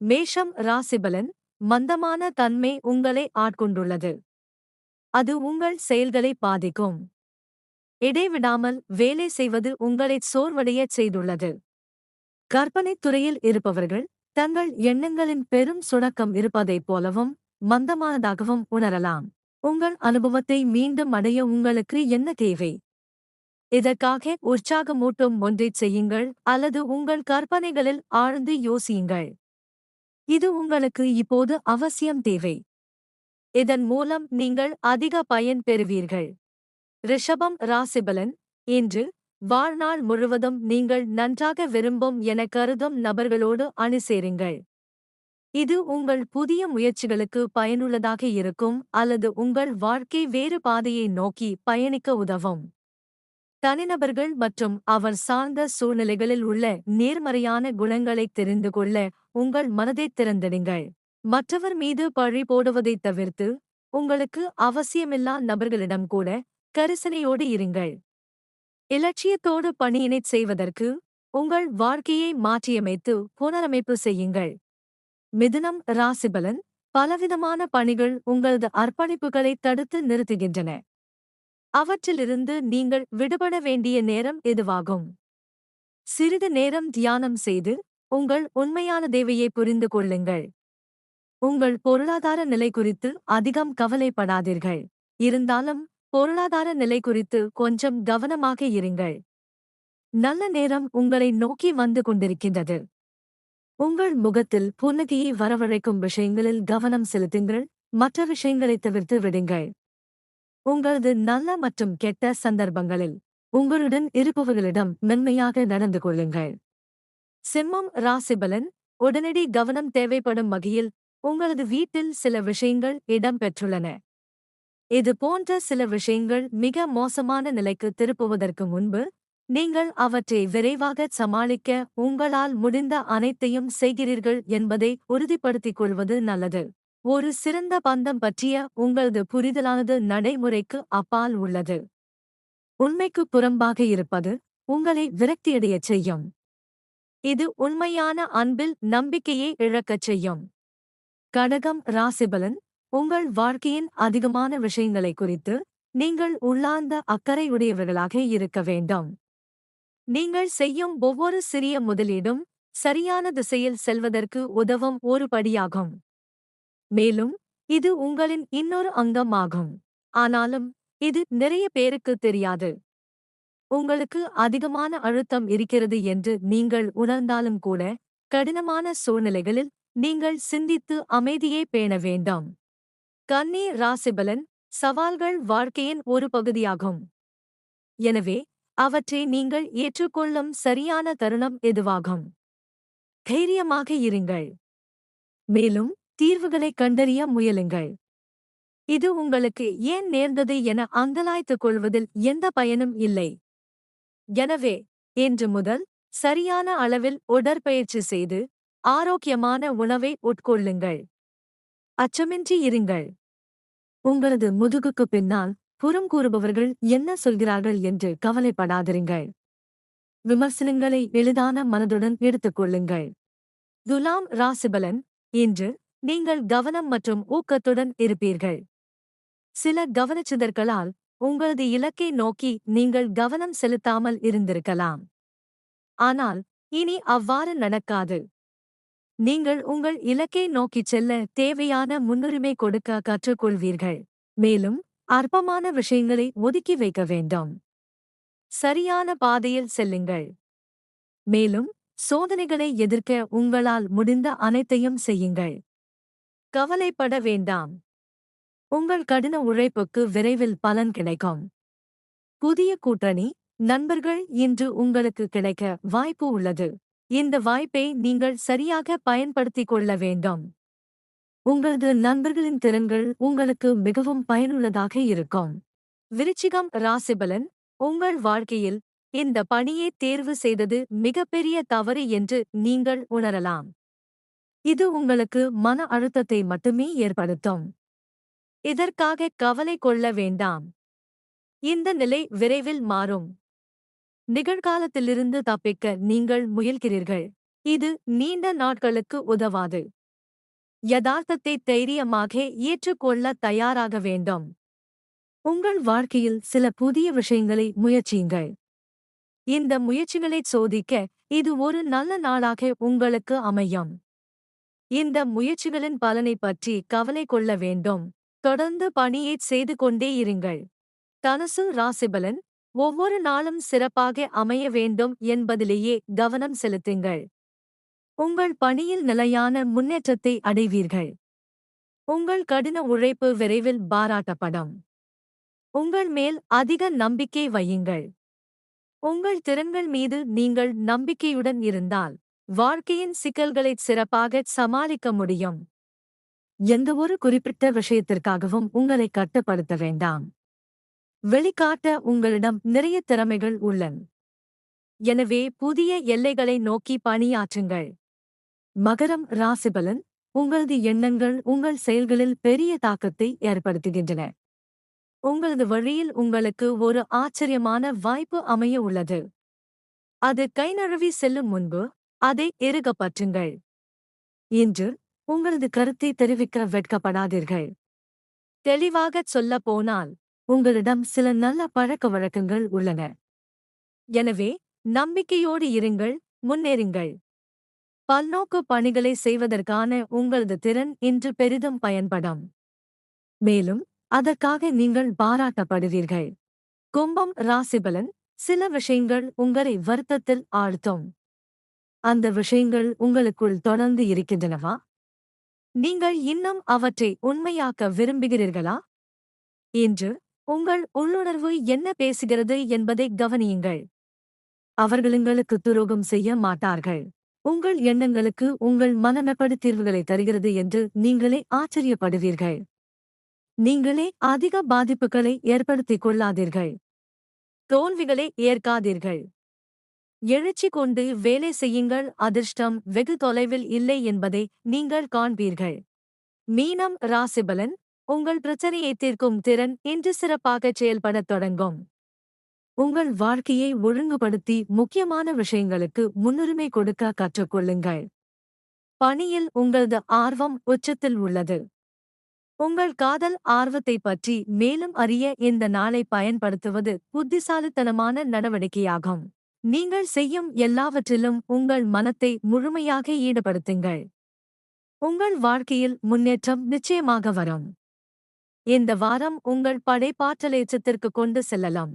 மேஷம் ராசிபலன் மந்தமான தன்மை உங்களை ஆட்கொண்டுள்ளது. அது உங்கள் செயல்களை பாதிக்கும். இடைவிடாமல் வேலை செய்வது உங்களை சோர்வடையச் செய்துள்ளது. கற்பனைத் துறையில் இருப்பவர்கள் தங்கள் எண்ணங்களின் பெரும் சுணக்கம் இருப்பதைப் போலவும் மந்தமானதாகவும் உணரலாம். உங்கள் அனுபவத்தை மீண்டும் அடைய உங்களுக்கு என்ன தேவை? இதற்காக உற்சாகமூட்டும் ஒன்றைச் செய்யுங்கள் அல்லது உங்கள் கற்பனைகளில் ஆழ்ந்து யோசியுங்கள். இது உங்களுக்கு இப்போது அவசியம் தேவை. இதன் மூலம் நீங்கள் அதிக பயன் பெறுவீர்கள். ரிஷபம் ராசிபலன் இன்று வாழ்நாள் முழுவதும் நீங்கள் நன்றாக விரும்பும் என கருதும் நபர்களோடு அணி சேருங்கள் இது உங்கள் புதிய முயற்சிகளுக்கு பயனுள்ளதாக இருக்கும் அல்லது உங்கள் வாழ்க்கை வேறு பாதையை நோக்கி பயணிக்க உதவும். தனிநபர்கள் மற்றும் அவர் சார்ந்த சூழ்நிலைகளில் உள்ள நேர்மறையான குணங்களைத் தெரிந்து கொள்ள உங்கள் மனதைத் திறந்திடுங்கள். மற்றவர் மீது பழி போடுவதைத் தவிர்த்து உங்களுக்கு அவசியமில்லா நபர்களிடம் கூட கரிசனையோடு இருங்கள். இலட்சியத்தோடு பணியினைச் செய்வதற்கு உங்கள் வாழ்க்கையை மாற்றியமைத்து புனரமைப்பு செய்யுங்கள். மிதுனம் ராசிபலன் பலவிதமான பணிகள் உங்களது அர்ப்பணிப்புகளை தடுத்து நிறுத்துகின்றன. அவற்றிலிருந்து நீங்கள் விடுபட வேண்டிய நேரம் இதுவாகும் சிறிது நேரம் தியானம் செய்து உங்கள் உண்மையான தேவையை புரிந்து கொள்ளுங்கள். உங்கள் பொருளாதார நிலை குறித்து அதிகம் கவலைப்படாதீர்கள். இருந்தாலும் பொருளாதார நிலை குறித்து கொஞ்சம் கவனமாக இருங்கள். நல்ல நேரம் உங்களை நோக்கி வந்து கொண்டிருக்கின்றது. உங்கள் முகத்தில் புன்னகையை வரவழைக்கும் விஷயங்களில் கவனம் செலுத்துங்கள். மற்ற விஷயங்களைத் தவிர்த்து விடுங்கள். உங்களது நல்ல மற்றும் கெட்ட சந்தர்ப்பங்களில் உங்களுடன் இருப்பவர்களிடம் மென்மையாக நடந்து கொள்ளுங்கள். சிம்மம் ராசிபலன் உடனடி கவனம் தேவைப்படும் வகையில் உங்களது வீட்டில் சில விஷயங்கள் இடம்பெற்றுள்ளன. இது போன்ற சில விஷயங்கள் மிக மோசமான நிலைக்கு திருப்புவதற்கு முன்பு நீங்கள் அவற்றை விரைவாக சமாளிக்க உங்களால் முடிந்த அனைத்தையும் செய்கிறீர்கள் என்பதை உறுதிப்படுத்திக் கொள்வது நல்லது. ஒரு சிறந்த பந்தம் பற்றிய உங்களது புரிதலானது நடைமுறைக்கு அப்பால் உள்ளது. உண்மைக்கு புறம்பாக இருப்பது உங்களை விரக்தியடையச் செய்யும். இது உண்மையான அன்பில் நம்பிக்கையை இழக்கச் செய்யும். கடகம் ராசிபலன் உங்கள் வாழ்க்கையின் அதிகமான விஷயங்களை குறித்து நீங்கள் உள்ளார்ந்த அக்கறையுடையவர்களாக இருக்க வேண்டும். நீங்கள் செய்யும் ஒவ்வொரு சிறிய முதலீடும் சரியான திசையில் செல்வதற்கு உதவும் ஒரு படியாகும். மேலும் இது உங்களின் இன்னொரு அங்கமாகும். ஆனாலும் இது நிறைய பேருக்கு தெரியாது. உங்களுக்கு அதிகமான அழுத்தம் இருக்கிறது என்று நீங்கள் உணர்ந்தாலும் கூட கடினமான சூழ்நிலைகளில் நீங்கள் சிந்தித்து அமைதியை பேண வேண்டாம். கன்னி ராசிபலன் சவால்கள் வாழ்க்கையின் ஒரு பகுதியாகும். எனவே அவற்றை நீங்கள் ஏற்றுக்கொள்ளும் சரியான தருணம் எதுவாகும்? தைரியமாக இருங்கள். மேலும் தீர்வுகளைக் கண்டறிய முயலுங்கள். இது உங்களுக்கு ஏன் நேர்ந்தது என அங்கலாய்த்துக் கொள்வதில் எந்த பயனும் இல்லை. எனவே இன்று முதல் சரியான அளவில் உடற்பயிற்சி செய்து ஆரோக்கியமான உணவை உட்கொள்ளுங்கள். அச்சமின்றி இருங்கள். உங்களது முதுகுக்கு பின்னால் புறம் கூறுபவர்கள் என்ன சொல்கிறார்கள் என்று கவலைப்படாதிருங்கள். விமர்சனங்களை எளிதான மனதுடன் எடுத்துக்கொள்ளுங்கள் துலாம் ராசிபலன் இன்று நீங்கள் கவனம் மற்றும் ஊக்கத்துடன் இருப்பீர்கள். சில கவனச்சிதற்களால் உங்களது இலக்கை நோக்கி நீங்கள் கவனம் செலுத்தாமல் இருந்திருக்கலாம். ஆனால் இனி அவ்வாறு நடக்காது. நீங்கள் உங்கள் இலக்கை நோக்கிச் செல்ல தேவையான முன்னுரிமை கொடுக்க கற்றுக்கொள்வீர்கள். மேலும் அற்பமான விஷயங்களை ஒதுக்கி வைக்க வேண்டும். சரியான பாதையில் செல்லுங்கள். மேலும் சோதனைகளை எதிர்க்க உங்களால் முடிந்த அனைத்தையும் செய்யுங்கள். கவலைப்பட வேண்டாம். உங்கள் கடின உழைப்புக்கு விரைவில் பலன் கிடைக்கும். புதிய கூட்டணி நண்பர்கள் இன்று உங்களுக்கு கிடைக்க வாய்ப்பு உள்ளது. இந்த வாய்ப்பை நீங்கள் சரியாக பயன்படுத்திக் கொள்ள வேண்டும். உங்களது நண்பர்களின் திறன்கள் உங்களுக்கு மிகவும் பயனுள்ளதாக இருக்கும். விருச்சிகம் ராசிபலன் உங்கள் வாழ்க்கையில் இந்த பணியை தேர்வு செய்தது மிகப்பெரிய தவறு என்று நீங்கள் உணரலாம். இது உங்களுக்கு மன அழுத்தத்தை மட்டுமே ஏற்படுத்தும். இதற்காக கவலை கொள்ள வேண்டாம். இந்த நிலை விரைவில் மாறும். நிகழ்காலத்திலிருந்து தப்பிக்க நீங்கள் முயல்கிறீர்கள். இது நீண்ட நாட்களுக்கு உதவாது. யதார்த்தத்தை தைரியமாக ஏற்றுக்கொள்ள தயாராக வேண்டும். உங்கள் வாழ்க்கையில் சில புதிய விஷயங்களை முயற்சியுங்கள். இந்த முயற்சிகளைச் சோதிக்க இது ஒரு நல்ல நாளாக உங்களுக்கு அமையும். இந்த முயற்சிகளின் பலனை பற்றி கவலை கொள்ள வேண்டும். தொடர்ந்து பணியைச் செய்து கொண்டே இருங்கள். தனுசு ராசிபலன் ஒவ்வொரு நாளும் சிறப்பாக அமைய வேண்டும் என்பதிலேயே கவனம் செலுத்துங்கள். உங்கள் பணியில் நிலையான முன்னேற்றத்தை அடைவீர்கள். உங்கள் கடின உழைப்பு விரைவில் பாராட்டப்படும். உங்கள் மேல் அதிக நம்பிக்கை வையுங்கள். உங்கள் திறன்கள் மீது நீங்கள் நம்பிக்கையுடன் இருந்தால் வாழ்க்கையின் சிக்கல்களைச் சிறப்பாக சமாளிக்க முடியும். எந்தவொரு குறிப்பிட்ட விஷயத்திற்காகவும் உங்களை கட்டுப்படுத்த வேண்டாம். வெளிக்காட்ட உங்களிடம் நிறைய திறமைகள் உள்ளன. எனவே புதிய எல்லைகளை நோக்கி பணியாற்றுங்கள். மகரம் ராசிபலன் உங்களது எண்ணங்கள் உங்கள் செயல்களில் பெரிய தாக்கத்தை ஏற்படுத்துகின்றன. உங்களது வழியில் உங்களுக்கு ஒரு ஆச்சரியமான வாய்ப்பு அமைய உள்ளது. அது கைநழுவி செல்லும் முன்பு அதை இறுக பற்றுங்கள். இன்று உங்களது கருத்தை தெரிவிக்க வெட்கப்படாதீர்கள். தெளிவாகச் சொல்லப் போனால் உங்களிடம் சில நல்ல பழக்க வழக்கங்கள் உள்ளன. எனவே நம்பிக்கையோடு இருங்கள் முன்னேறுங்கள். பல்நோக்கு பணிகளை செய்வதற்கான உங்களது திறன் இன்று பெரிதும் பயன்படும். மேலும் அதற்காக நீங்கள் பாராட்டப்படுவீர்கள். கும்பம் ராசிபலன் சில விஷயங்கள் உங்களை வருத்தத்தில் ஆழ்த்தும். அந்த விஷயங்கள் உங்களுக்குள் தொடர்ந்து இருக்கின்றனவா? நீங்கள் இன்னும் அவற்றை உண்மையாக்க விரும்புகிறீர்களா? இன்று உங்கள் உள்ளுணர்வு என்ன பேசுகிறது என்பதை கவனியுங்கள். அவர்கள் உங்களுக்கு துரோகம் செய்ய மாட்டார்கள். உங்கள் எண்ணங்களுக்கு உங்கள் மனமெப்படி தீர்வுகளை தருகிறது என்று நீங்களே ஆச்சரியப்படுவீர்கள். நீங்களே அதிக பாதிப்புகளை ஏற்படுத்திக் கொள்ளாதீர்கள். தோல்விகளை ஏற்காதீர்கள். எழுச்சி கொண்டு வேலை செய்யுங்கள். அதிர்ஷ்டம் வெகு தொலைவில் இல்லை என்பதை நீங்கள் காண்பீர்கள். மீனம் ராசிபலன் உங்கள் பிரச்சனையை தீர்க்கும் திறன் இன்று சிறப்பாகச் செயல்படத் தொடங்கும். உங்கள் வாழ்க்கையை ஒழுங்குபடுத்தி முக்கியமான விஷயங்களுக்கு முன்னுரிமை கொடுக்க கற்றுக்கொள்ளுங்கள். பணியில் உங்களது ஆர்வம் உச்சத்தில் உள்ளது. உங்கள் காதல் ஆர்வத்தை பற்றி மேலும் அறிய இந்த நாளை பயன்படுத்துவது புத்திசாலித்தனமான நடவடிக்கையாகும். நீங்கள் செய்யும் எல்லாவற்றிலும் உங்கள் மனத்தை முழுமையாக ஈடுபடுத்துங்கள். உங்கள் வாழ்க்கையில் முன்னேற்றம் நிச்சயமாக வரும். இந்த வாரம் உங்கள் படைப்பாற்றலேச்சத்திற்கு கொண்டு செல்லலாம்.